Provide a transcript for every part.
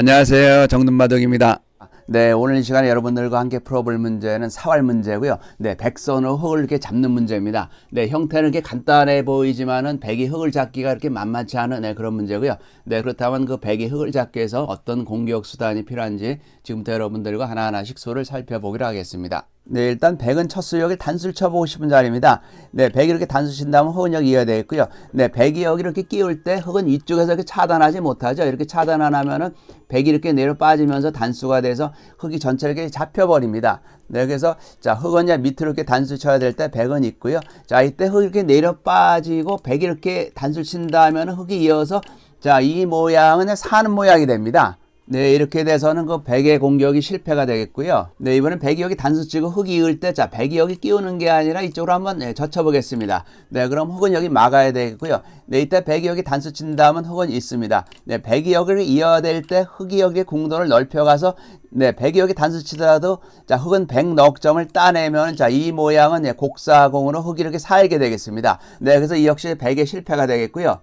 안녕하세요. 정든마덕입니다. 네, 오늘 이 시간에 여러분들과 함께 풀어볼 문제는 사활 문제고요. 네, 백선으로 흙을 이렇게 잡는 문제입니다. 네, 형태는 이렇게 간단해 보이지만은 백이 흙을 잡기가 이렇게 만만치 않은 네, 그런 문제고요. 네, 그렇다면 그 백이 흙을 잡기 위해서 어떤 공격 수단이 필요한지 지금부터 여러분들과 하나하나씩 수를 살펴보기로 하겠습니다. 네, 일단 백은 첫 수역을 단수를 쳐보고 싶은 자리입니다. 네, 백이 이렇게 단수 친다면 흙은 여기 이어야 되겠고요. 네, 백이 여기 이렇게 끼울 때 흙은 이쪽에서 이렇게 차단하지 못하죠. 이렇게 차단 안 하면은 백이 이렇게 내려 빠지면서 단수가 돼서 흙이 전체 이렇게 잡혀버립니다. 네, 그래서 자, 흙은 이제 밑으로 이렇게 단수 쳐야 될때 백은 있고요. 자, 이때 흙이 이렇게 내려 빠지고 백이 이렇게 단수 친다면 흙이 이어서 자, 이 모양은 사는 모양이 됩니다. 네, 이렇게 돼서는 그 백의 공격이 실패가 되겠고요. 네, 이번엔 백이 여기 단수 치고 흙이 이을 때, 자, 백이 여기 끼우는 게 아니라 이쪽으로 한번 네, 젖혀보겠습니다. 네, 그럼 흙은 여기 막아야 되겠고요. 네, 이때 백이 여기 단수 친 다음은 흙은 있습니다. 네, 백이 여기를 이어야 될 때 흙이 여기 공도를 넓혀가서 네, 백이 여기 단수 치더라도 자, 흙은 백 넉점을 따내면 자, 이 모양은 네, 곡사공으로 흙이 이렇게 살게 되겠습니다. 네, 그래서 이 역시 백의 실패가 되겠고요.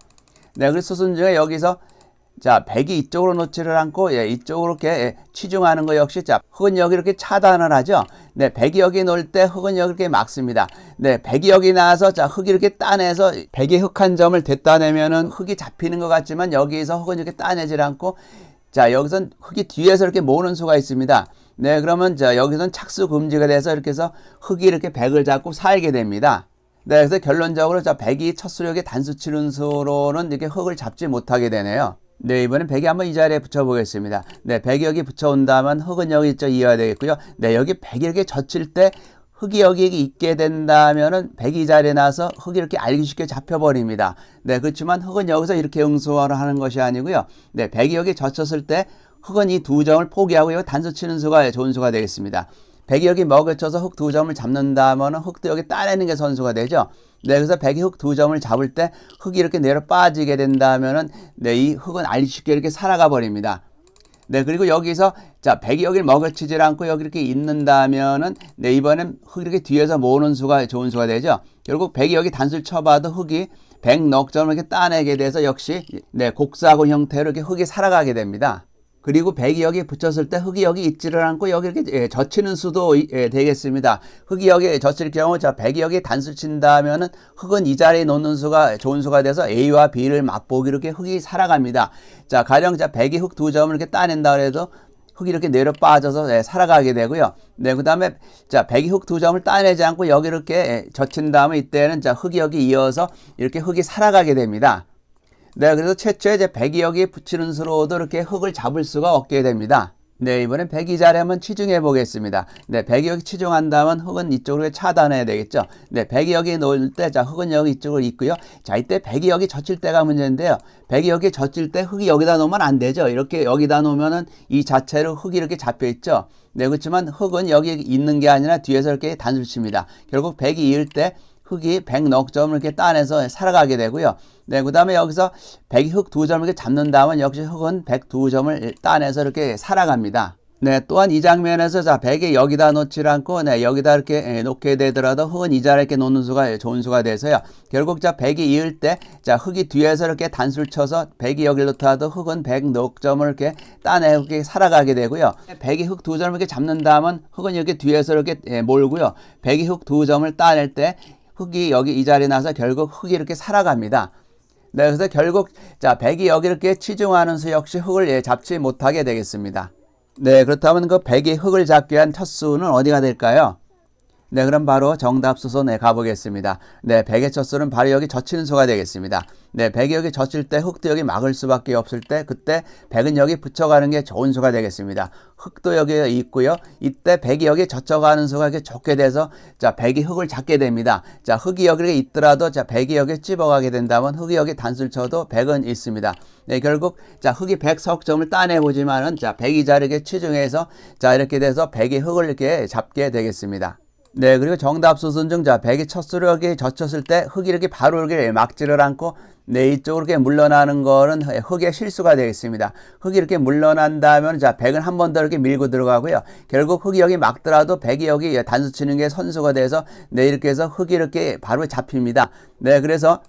네, 그래서 수순 중에 여기서 자, 백이 이쪽으로 놓지를 않고, 예, 이쪽으로 이렇게 예, 치중하는 거 역시, 자, 흙은 여기 이렇게 차단을 하죠. 네, 백이 여기 놓을 때 흙은 여기 이렇게 막습니다. 네, 백이 여기 나와서, 자, 흙이 이렇게 따내서, 백이 흙 한 점을 댔다 내면은 흙이 잡히는 것 같지만, 여기서 흙은 이렇게 따내질 않고, 자, 여기선 흙이 뒤에서 이렇게 모으는 수가 있습니다. 네, 그러면, 자, 여기선 착수 금지가 돼서 이렇게 해서 흙이 이렇게 백을 잡고 살게 됩니다. 네, 그래서 결론적으로, 자, 백이 첫 수력의 단수 치는 수로는 이렇게 흙을 잡지 못하게 되네요. 네, 이번엔 백이 한번 이 자리에 붙여보겠습니다. 네, 백이 여기 붙여온다면 흙은 여기 있죠. 이어야 되겠고요. 네, 여기 백이 이렇게 젖힐 때 흙이 여기 있게 된다면은 백이 이 자리에 나서 흙이 이렇게 알기 쉽게 잡혀버립니다. 네, 그렇지만 흙은 여기서 이렇게 응수를 하는 것이 아니고요. 네, 백이 여기 젖혔을 때 흙은 이 두 점을 포기하고 여기 단수 치는 수가 좋은 수가 되겠습니다. 백이 여기 먹여쳐서 흙두 점을 잡는다면 흙도 여기 따내는 게 선수가 되죠. 네, 그래서 백이 흙두 점을 잡을 때 흙이 이렇게 내려 빠지게 된다면은 네, 이 흙은 알기 쉽게 이렇게 살아가 버립니다. 네, 그리고 여기서 자, 백이 여기를 먹여치질 않고 여기 이렇게 있는다면은 네, 이번엔 흙 이렇게 뒤에서 모으는 수가 좋은 수가 되죠. 결국 백이 여기 단수를 쳐봐도 흙이 백 넉 점을 이렇게 따내게 돼서 역시 네, 곡사고 형태로 이렇게 흙이 살아가게 됩니다. 그리고 백이 여기 붙였을 때 흙이 여기 있지를 않고 여기 이렇게 예, 젖히는 수도 예, 되겠습니다. 흙이 여기 젖힐 경우 자 백이 여기 단수 친다면은 흙은 이 자리에 놓는 수가 좋은 수가 돼서 A와 B를 맛보기 이렇게 흙이 살아갑니다. 자 가령 자 백이 흙 두 점을 이렇게 따낸다 그래도 흙이 이렇게 내려 빠져서 예, 살아가게 되고요. 네, 그 다음에 자 백이 흙 두 점을 따내지 않고 여기 이렇게 예, 젖힌 다음에 이때는 자 흙이 여기 이어서 이렇게 흙이 살아가게 됩니다. 네, 그래서 최초에 이제 백이 여기 붙이는 수로도 이렇게 흙을 잡을 수가 없게 됩니다. 네, 이번엔 백이 자리 한번 치중해 보겠습니다. 네, 백이 여기 치중한다면 흙은 이쪽으로 차단해야 되겠죠. 네, 백이 여기 놓을 때, 자, 흙은 여기 이쪽으로 있고요. 자, 이때 백이 여기 젖힐 때가 문제인데요. 백이 여기 젖힐 때 흙이 여기다 놓으면 안 되죠. 이렇게 여기다 놓으면은 이 자체로 흙이 이렇게 잡혀 있죠. 네, 그렇지만 흙은 여기 있는 게 아니라 뒤에서 이렇게 단술 칩니다. 결국 백이 이을 때 흙이 100넉 점을 이렇게 따내서 살아가게 되고요. 네, 그 다음에 여기서 100이 흙두 점을 이렇게 잡는다면 역시 흙은 102 점을 따내서 이렇게 살아갑니다. 네, 또한 이 장면에서 자, 100에 여기다 놓지 않고, 네, 여기다 이렇게 놓게 되더라도 흙은 이 자리에 이렇게 놓는 수가 좋은 수가 돼서요. 결국 자, 100이 이을 때, 자, 흙이 뒤에서 이렇게 단수를 쳐서 100이 여기를 놓더라도 흙은 100 녹점을 이렇게 따내고 이렇게 살아가게 되고요. 100이 흙 두 점을 이렇게 잡는다면 흙은 이렇게 뒤에서 이렇게 몰고요. 100이 흙 두 점을 따낼 때 흙이 여기 이 자리에 나서 결국 흙이 이렇게 살아갑니다. 네, 그래서 결국 자 백이 여기 이렇게 치중하는 수 역시 흙을 예, 잡지 못하게 되겠습니다. 네, 그렇다면 그 백이 흙을 잡기 위한 첫 수는 어디가 될까요? 네, 그럼 바로 정답 수선에 가보겠습니다. 네, 백의 첫 수는 바로 여기 젖히는 수가 되겠습니다. 네, 백이 여기 젖힐 때 흙도 여기 막을 수밖에 없을 때 그때 백은 여기 붙여가는 게 좋은 수가 되겠습니다. 흙도 여기 있고요. 이때 백이 여기 젖혀가는 수가 이렇게 좋게 돼서 자, 백이 흙을 잡게 됩니다. 자, 흙이 여기 있더라도 자, 백이 여기 찝어가게 된다면 흙이 여기 단술 쳐도 백은 있습니다. 네, 결국 자, 흙이 백 석점을 따내 보지만은 자, 백이 자르게 치중해서 자, 이렇게 돼서 백이 흙을 이렇게 잡게 되겠습니다. 네, 그리고 정답 수순증자 백이 첫 수력이 젖혔을 때 흙이 이렇게 바로 이렇게 막지를 않고 네, 이쪽으로 이렇게 물러나는 거는 흙의 실수가 되겠습니다. 흙이 이렇게 물러난다면 자, 백은 한 번 더 이렇게 밀고 들어가고요. 결국 흙이 여기 막더라도 백이 여기 단수 치는 게 선수가 돼서 네, 이렇게 해서 흙이 이렇게 바로 잡힙니다. 네, 그래서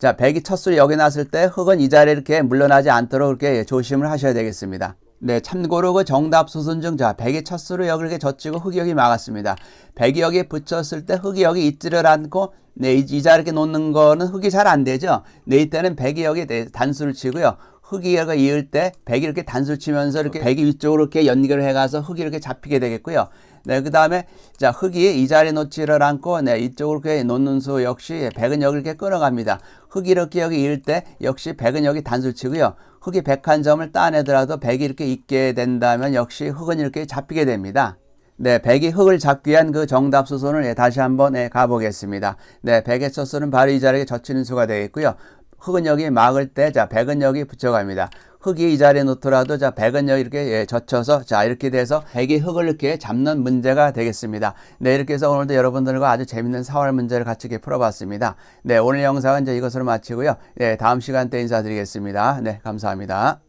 자, 백이 첫 여기 났을 때 흙은 이 자리에 이렇게 물러나지 않도록 이렇게 조심을 하셔야 되겠습니다. 네, 참고로 그 정답 수순 중, 자, 백이 첫 수로 여기를 이렇게 젖히고 흙이 여기 막았습니다. 백이 여기에 붙였을 때 흙이 여기 있지를 않고, 네, 이, 이 자리에 놓는 거는 흙이 잘 안 되죠. 네, 이때는 백이 여기 네, 단수를 치고요. 흙이 여기 이을 때 백이 이렇게 단수를 치면서 이렇게 백이 위쪽으로 이렇게 연결을 해가서 흙이 이렇게 잡히게 되겠고요. 네, 그 다음에, 자, 흙이 이 자리에 놓지를 않고, 네, 이쪽으로 이렇게 놓는 수 역시 백은 여기 이렇게 끊어갑니다. 흙이 이렇게 여기 이을 때 역시 백은 여기 단수를 치고요. 흙이 백한 점을 따내더라도 백이 이렇게 있게 된다면 역시 흙은 이렇게 잡히게 됩니다. 네, 백이 흙을 잡기 위한 그 정답 수순을 예, 다시 한번 예, 가보겠습니다. 네, 백의 첫 수는 바로 이 자리에 젖히는 수가 되겠고요. 흙은 여기 막을 때, 자, 백은 여기 붙여갑니다. 흙이 이 자리에 놓더라도, 자, 백은 여기 이렇게 예, 젖혀서, 자, 이렇게 돼서 백이 흙을 이렇게 잡는 문제가 되겠습니다. 네, 이렇게 해서 오늘도 여러분들과 아주 재밌는 사활 문제를 같이 이렇게 풀어봤습니다. 네, 오늘 영상은 이제 이것으로 마치고요. 네, 다음 시간 때 인사드리겠습니다. 네, 감사합니다.